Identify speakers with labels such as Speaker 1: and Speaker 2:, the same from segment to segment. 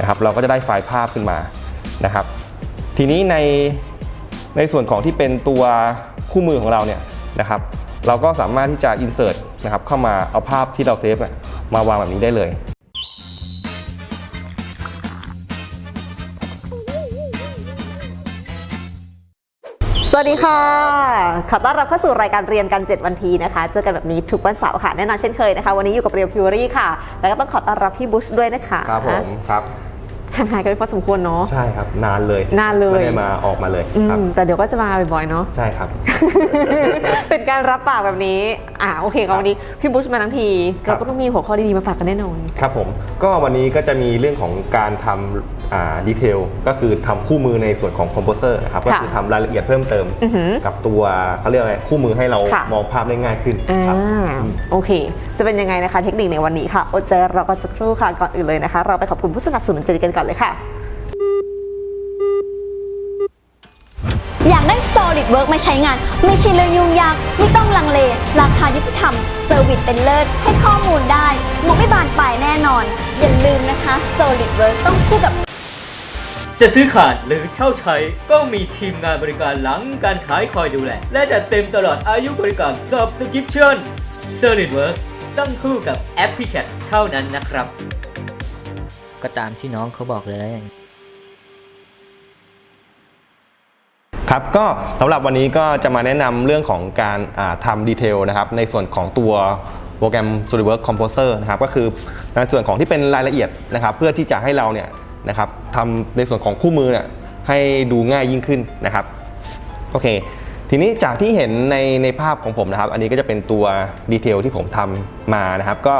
Speaker 1: นะครับเราก็จะได้ไฟล์ภาพขึ้นมานะครับ ทีนี้ในในส่วนของที่เป็นตัวคู่มือของเราเนี่ยนะครับเราก็สามารถที่จะ insert นะครับเข้ามาเอาภาพที่เราเซฟเนี่ยมาวางแบบนี้ได้เลย
Speaker 2: สวัสดีค่ะ ขอต้อนรับเข้าสู่รายการเรียนกัน 7 วันทีนะคะ เจอกันแบบนี้ทุกวันเสาร์ค่ะ แน่นอนเช่นเคยนะคะ วันนี้อยู่กับเรียวพิวรี่ค่ะ แล้วก็ต้องขอต้อนรับพี่บุชด้วยนะคะ
Speaker 1: ครับผม ครับ
Speaker 2: ห่างหายกันไปพอสมควรเนาะ
Speaker 1: ใช่ครับ นานเลย
Speaker 2: นานเลย
Speaker 1: ไม่ได้มาออกมาเลย
Speaker 2: อื
Speaker 1: ครับ
Speaker 2: มแต่เดี๋ยวก็จะมาบ่อยๆเนาะ
Speaker 1: ใช่ครับ
Speaker 2: เป็นการรับปากแบบนี้อ่าโอเค
Speaker 1: ครั
Speaker 2: ค่ะ
Speaker 1: บ
Speaker 2: วันนี้พี่บุชมาทั้งที
Speaker 1: ครับ
Speaker 2: เราก็ต้องมีหัวข้อดีๆมาฝากกันแน่นอน
Speaker 1: ครับผมก็วันนี้ก็จะมีเรื่องของการทำอ่าดีเทลก็คือทำคู่มือในส่วนของคอมโพเซอร์นะครับก็
Speaker 2: ค่ะ
Speaker 1: คือทำรายละเอียดเพิ่มเติม
Speaker 2: อือหือ
Speaker 1: กับตัวเขาเรียกอะไรคู่มือให้เรา
Speaker 2: ค่ะ
Speaker 1: มองภาพได้ง่ายขึ้น
Speaker 2: อ่า
Speaker 1: ครับ
Speaker 2: โอเค จะเป็นยังไงนะคะเทคนิคในวันนี้ค่ะอดใจรอกันสักครู่ค่ะก่อนอื่นเลยนะคะ เราไปขอบคุณผู้สนับสนุนใจดีกันก่อนเลยค่ะ
Speaker 3: อยากได้ Solid Work มาใช้งาน ไม่ใช่เรื่องยุ่งยาก ไม่ต้องลังเล ราคายุติธรรม เซอร์วิสเป็นเลิศ ให้ข้อมูลได้มุกไม่บานปลายแน่นอน อย่าลืมนะคะ Solid Work ต้องคู่กับ
Speaker 4: จะซื้อขาดหรือเช่าใช้ก็มีทีมงานบริการหลังการขายคอยดูแล และจัดเต็มตลอดอายุบริการ Subscription SolidWorks ต้องคู่กับแอปพลิเคชันเท่านั้นนะครับ
Speaker 5: ก็ตามที่น้องเขาบอกเลย
Speaker 1: ครับก็สำหรับวันนี้ก็จะมาแนะนำเรื่องของการาทำดีเทลนะครับในส่วนของตัวโปรแกรม SolidWorks Composer นะครับก็คือในส่วนของที่เป็นรายละเอียดนะครับ เพื่อที่จะให้เราเนี่ยนะครับทำในส่วนของคู่มือเนี่ยให้ดูง่ายยิ่งขึ้นนะครับโอเค ทีนี้จากที่เห็นในในภาพของผมนะครับ อันนี้ก็จะเป็นตัวดีเทลที่ผมทำมานะครับ ก็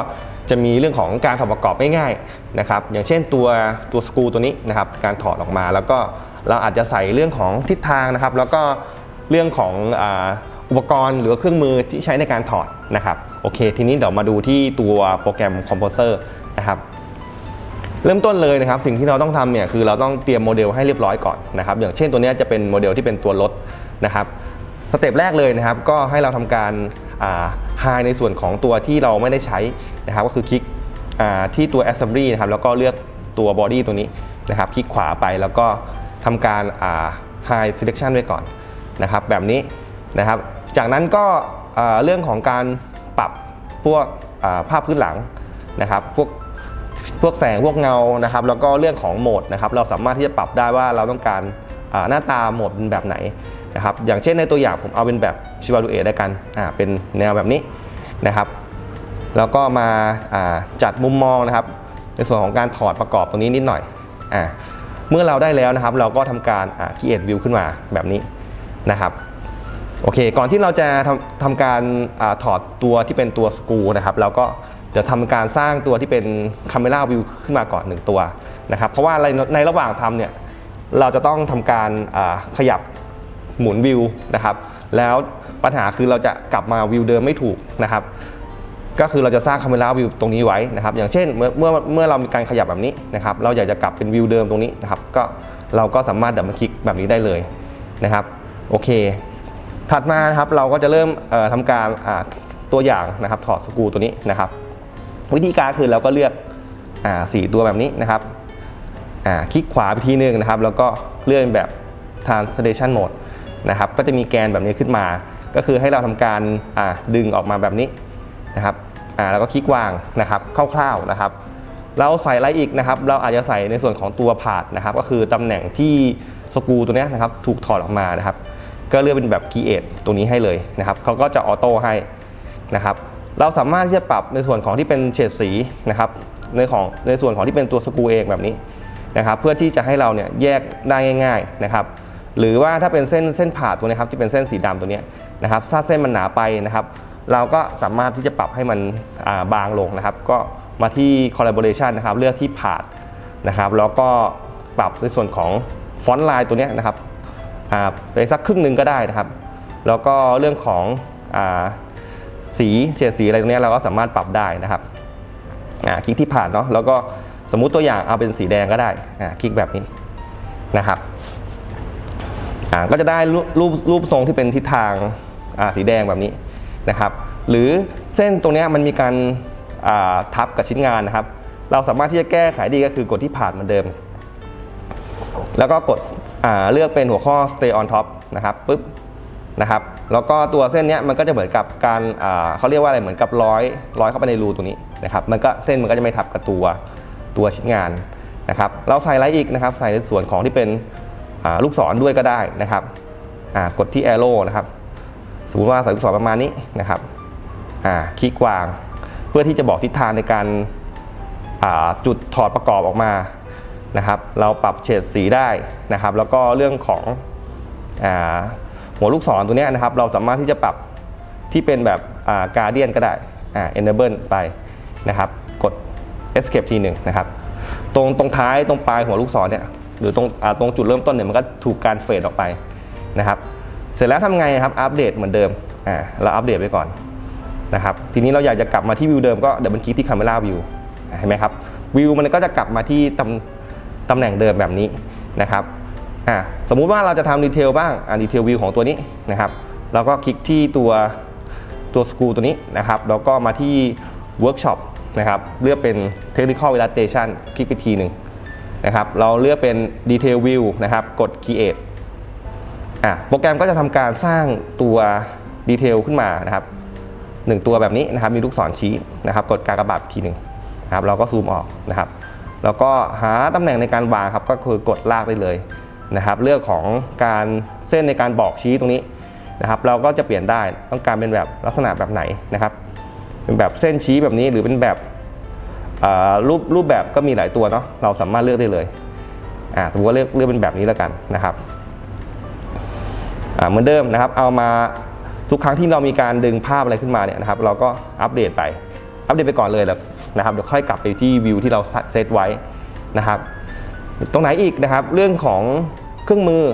Speaker 1: จะมีเรื่องของการถอดประกอบง่ายๆนะครับอย่างเช่นตัวตัวสกรูตัวนี้นะครับการถอดออกมา แล้วก็เราอาจจะใส่เรื่องของทิศทางนะครับ แล้วก็เรื่องของอ,อุปกรณ์หรือเครื่องมือที่ใช้ในการถอดนะครับโอเค ทีนี้เดี๋ยวมาดูที่ตัวโปรแกรม Composer นะครับเริ่มต้นเลยนะครับสิ่งที่เราต้องทำเนี่ยคือเราต้องเตรียมโมเดลให้เรียบร้อยก่อนนะครับอย่างเช่นตัวนี้จะเป็นโมเดลที่เป็นตัวรถนะครับสเต็ปแรกเลยนะครับก็ให้เราทำการ หายในส่วนของตัวที่เราไม่ได้ใช้นะครับก็คือคลิกที่ตัว assembly นะครับแล้วก็เลือกตัว body ตัวนี้นะครับคลิกขวาไปแล้วก็ทำการ high selection ไว้ก่อนนะครับแบบนี้นะครับ จากนั้นก็เรื่องของการปรับพวกภาพพื้นหลังนะครับพวกพวกแสงพวกเงานะครับ แล้วก็เรื่องของโหมดนะครับ เราสามารถที่จะปรับได้ว่าเราต้องการ หน้าตาโหมดเป็นแบบไหนนะครับอย่างเช่นในตัวอย่างผมเอาเป็นแบบชิวาดูเอได้กันอ่าเป็นแนวแบบนี้นะครับ แล้วก็มาาจัดมุมมองนะครับ ในส่วนของการถอดประกอบตรงนี้นิดหน่อยอ่าเมื่อเราได้แล้วนะครับ เราก็ทำการอ่า create view ขึ้นมาแบบนี้นะครับโอเค ก่อนที่เราจะทำทำการอาถอดตัวที่เป็นตัวสกรูนะครับ เราก็จะทำการสร้างตัวที่เป็น Camera View ขึ้นมาก่อนหนึ่งตัวนะครับ เพราะว่าในระหว่างทำเนี่ย เราจะต้องทำการขยับหมุนวิวนะครับ แล้วปัญหาคือเราจะกลับมาวิวเดิมไม่ถูกนะครับ ก็คือเราจะสร้าง Camera View ตรงนี้ไว้นะครับ อย่างเช่นเมื่อเมื่อเมื่อเรามีการขยับแบบนี้นะครับ เราอยากจะกลับเป็นวิวเดิมตรงนี้นะครับ ก็เราก็สามารถดับมาคลิกแบบนี้ได้เลยนะครับ โอเค ถัดมานะครับเราก็จะเริ่มเอ่อทำการอ่าตัวอย่างนะครับถอดสกูตัวนี้นะครับ วิธีการคือเราก็เลือกอ่าสี่ตัวแบบนี้นะครับ อ่าคลิกขวาไปทีนึงนะครับ แล้วก็เลื่อนแบบ translation mode นะครับ ก็จะมีแกนแบบนี้ขึ้นมา ก็คือให้เราทำการอ่าดึงออกมาแบบนี้นะครับอ่าแล้วก็คลิกวางนะครับคร่าวๆนะครับ เราใส่อะไรอีกนะครับ เราอาจจะใส่ในส่วนของตัวผาดนะครับ ก็คือตำแหน่งที่สกูตัวนี้นะครับ ถูกถอดออกมานะครับ ก็เลือกเป็นแบบ create ตัวนี้ให้เลยนะครับเขาก็จะออโต้ให้นะครับเราสามารถที่จะปรับในส่วนของที่เป็นเฉดสีนะครับในของในส่วนของที่เป็นตัวสกูเองแบบนี้ นะครับเพื่อที่จะให้เราเนี่ยแยกได้ง่ายๆนะครับหรือว่าถ้าเป็นเส้นเส้นผ่าตัวนี้ครับที่เป็นเส้นสีดำตัวนี้นะครับถ้าเส้นมันหนาไปนะครับ เราก็สามารถที่จะปรับให้มันาบางลงนะครับ ก็มาที่ collaboration นะครับเลือกที่ผ่านะครับแล้วก็ปรับในส่วนของฟอนต์ลายตัวนี้นะครับไปสักครึ่งหนึ่งก็ได้นะครับ แล้วก็เรื่องของอสีเฉดสีอะไรตรงนี้เราก็สามารถปรับได้นะครับคลิกที่ผ่านเนาะแล้วก็ สมมุติตัวอย่างเอาเป็นสีแดงก็ได้อ่าคลิกแบบนี้นะครับอ่าก็จะได้รูปรูปทรงที่เป็นทิศทางอ่าสีแดงแบบนี้นะครับ หรือเส้นตรงนี้มันมีการอ่าทับกับชิ้นงานนะครับ เราสามารถที่จะแก้ไขได้ก็คือกดที่ผ่านเหมือนเดิม แล้วก็กดเลือกเป็นหัวข้อ stay on top นะครับปุ๊บนะครับแล้วก็ตัวเส้นนี้มันก็จะเหมือนกับการเขาเรียกว่าอะไรเหมือนกับร้อยร้อยเข้าไปในรูตรงนี้นะครับมันก็เส้นมันก็จะไม่ทับกับตัว ตัวชิ้นงานนะครับเราใส่อะไรอีกนะครับ ใส่ในส่วนของที่เป็นลูกศรด้วยก็ได้นะครับกดที่ arrow นะครับสมมติว่าใส่ลูกศรประมาณนี้นะครับคลิกวาง เพื่อที่จะบอกทิศทางในการาจุดถอดประกอบออกมานะครับ เราปรับเฉดสีได้นะครับ แล้วก็เรื่องของอหัวลูกศรตัวนี้นะครับ เราสามารถที่จะปรับที่เป็นแบบการเดียนก็ได้ enable ไปนะครับ escape ทีหนึ่งนะครับตรงตรงท้ายตรงปลายหัวลูกศรเนี่ยหรือตรงตรงจุดเริ่มต้นเนี่ยมันก็ถูกการเฟดออกไปนะครับ เสร็จแล้วทำไงครับอัปเดตเหมือนเดิมอ่าเราอัปเดตไปก่อนนะครับทีนี้เราอยากจะกลับมาที่วิวเดิมก็เดี๋ยวมันคลิกที่ Camera View เห็นไหมครับวิวมันก็จะกลับมาที่ตำตำแหน่งเดิมแบบนี้นะครับอะสมมุติว่าเราจะทำดีเทลบ้างอ่าดีเทลวิวของตัวนี้นะครับเราก็คลิกที่ตัวตัวสกรูตัวนี้นะครับแล้วก็มาที่ Workshop นะครับเลือกเป็น Technical Illustration คลิกไปทีหนึ่งนะครับเราเลือกเป็น Detail View นะครับกด Create อะโปรแกรมก็จะทำการสร้างตัวดีเทลขึ้นมานะครับหนึ่งตัวแบบนี้นะครับมีลูกศรชี้นะครับกดกากระบาททีหนึ่งนะครับเราก็ซูมออกนะครับ แล้วก็หาตำแหน่งในการวางครับก็คือกดลากได้เลยนะครับ เรื่องของการเส้นในการบอกชี้ตรงนี้นะครับ เราก็จะเปลี่ยนได้ต้องการเป็นแบบลักษณะแบบไหนนะครับ เป็นแบบเส้นชี้แบบนี้หรือเป็นแบบรูปรูปแบบก็มีหลายตัวเนาะเราสามารถเลือกได้เลยอ่าสมมติว่าเลือกเลือกเป็นแบบนี้แล้วกันนะครับอ่าเหมือนเดิมนะครับ เอามาทุกครั้งที่เรามีการดึงภาพอะไรขึ้นมาเนี่ยนะครับ เราก็อัปเดตไป อัปเดตไปก่อนเลยแล้วนะครับเดี๋ยวค่อยกลับไปที่วิวที่เราเซตไว้นะครับ ตรงไหนอีกนะครับ เรื่องของเครื่องมือ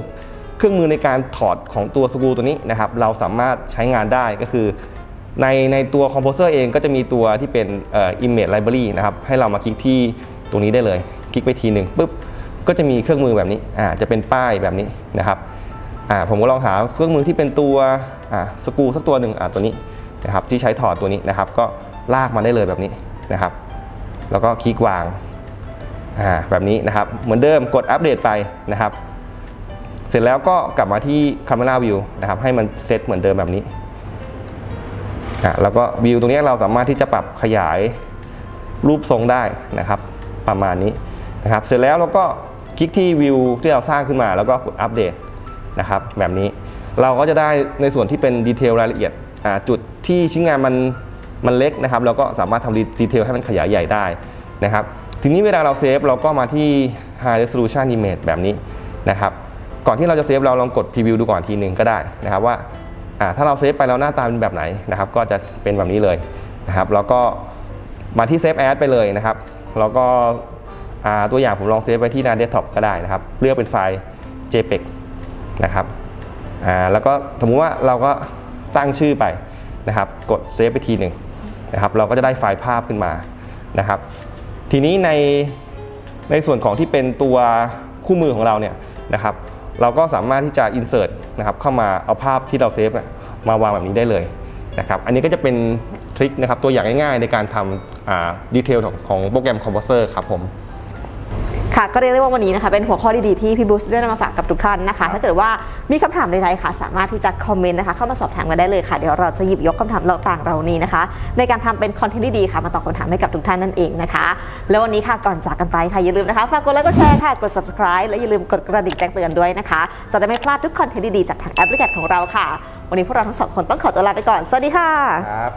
Speaker 1: เครื่องมือในการถอดของตัวสกรูตัวนี้นะครับ เราสามารถใช้งานได้ก็คือ ในในตัวคอมโพเซอร์เองก็จะมีตัวที่เป็นเอ่อ image library นะครับให้เรามาคลิกที่ตรงนี้ได้เลย คลิกไปทีหนึ่งปุ๊บก็จะมีเครื่องมือแบบนี้อ่าจะเป็นป้ายแบบนี้นะครับอ่าผมก็ลองหาเครื่องมือที่เป็นตัวอ่าสกูสักตัวหนึ่งอ่าตัวนี้นะครับที่ใช้ถอดตัวนี้นะครับก็ลากมาได้เลยแบบนี้นะครับ แล้วก็คลิกวางอ่าแบบนี้นะครับเหมือนเดิมกดอัปเดตไปนะครับ เสร็จแล้วก็กลับมาที่ Camera View นะครับให้มันเซตเหมือนเดิมแบบนี้ อะแล้วก็วิวตรงนี้เราสามารถที่จะปรับขยายรูปทรงได้นะครับ ประมาณนี้นะครับ เสร็จแล้วเราก็คลิกที่วิวที่เราสร้างขึ้นมาแล้วก็กดอัปเดตนะครับ แบบนี้เราก็จะได้ในส่วนที่เป็นดีเทลรายละเอียดจุดที่ชิ้นงานมันมันเล็กนะครับเราก็สามารถทำดีเทลให้มันขยายใหญ่ได้นะครับ ทีนี้เวลาเราเซฟเราก็มาที่ High Resolution Image แบบนี้นะครับ ก่อนที่เราจะเซฟเราลองกดพรีวิวดูก่อนทีหนึ่งก็ได้นะครับว่า ถ้าเราเซฟไปแล้วหน้าตาเป็นแบบไหนนะครับ ก็จะเป็นแบบนี้เลยนะครับแล้วก็มาที่เซฟแอดไปเลยนะครับแล้วก็ตัวอย่างผมลองเซฟไว้ที่หน้าเดสก์ท็อปก็ได้นะครับ เลือกเป็นไฟล์ JPEG นะครับแล้วก็สมมุติว่าเราก็ตั้งชื่อไปนะครับ กดเซฟไปทีหนึ่งนะครับ เราก็จะได้ไฟล์ภาพขึ้นมานะครับ ทีนี้ในในส่วนของที่เป็นตัวคู่มือของเราเนี่ยนะครับ เราก็สามารถที่จะ insert นะครับเข้ามาเอาภาพที่เราเซฟมาวางแบบนี้ได้เลยนะครับอันนี้ก็จะเป็นทริคนะครับตัวอย่างง่ายๆ ในการทำดีเทลของโปรแกรมคอมโพเซอร์ครับผม
Speaker 2: ค่ะก็เรียกได้ว่าวันนี้นะคะเป็นหัวข้อดีๆที่พี่บูสได้นำมาฝากกับทุกท่านนะคะ ถ้าเกิดว่ามีคำถามใดๆค่ะ สามารถที่จะคอมเมนต์นะคะเข้ามาสอบถามกันได้เลยค่ะ เดี๋ยวเราจะหยิบยกคำถามเราต่างเรานี้นะคะ ในการทำเป็นคอนเทนต์ดีๆค่ะมาตอบคำถามให้กับทุกท่านนั่นเองนะคะ แล้ววันนี้ค่ะก่อนจากกันไปค่ะอย่าลืมนะคะฝากกดไลค์กดแชร์ค่ะกด subscribe และอย่าลืมกดกระดิ่งแจ้งเตือนด้วยนะคะ จะได้ไม่พลาดทุกคอนเทนต์ดีๆจากทางแอปพลิเคชันของเราค่ะ วันนี้พวกเราทั้งสองคนต้องขอตัวลาไปก่อนสวัสดีค่ะ
Speaker 1: ครับ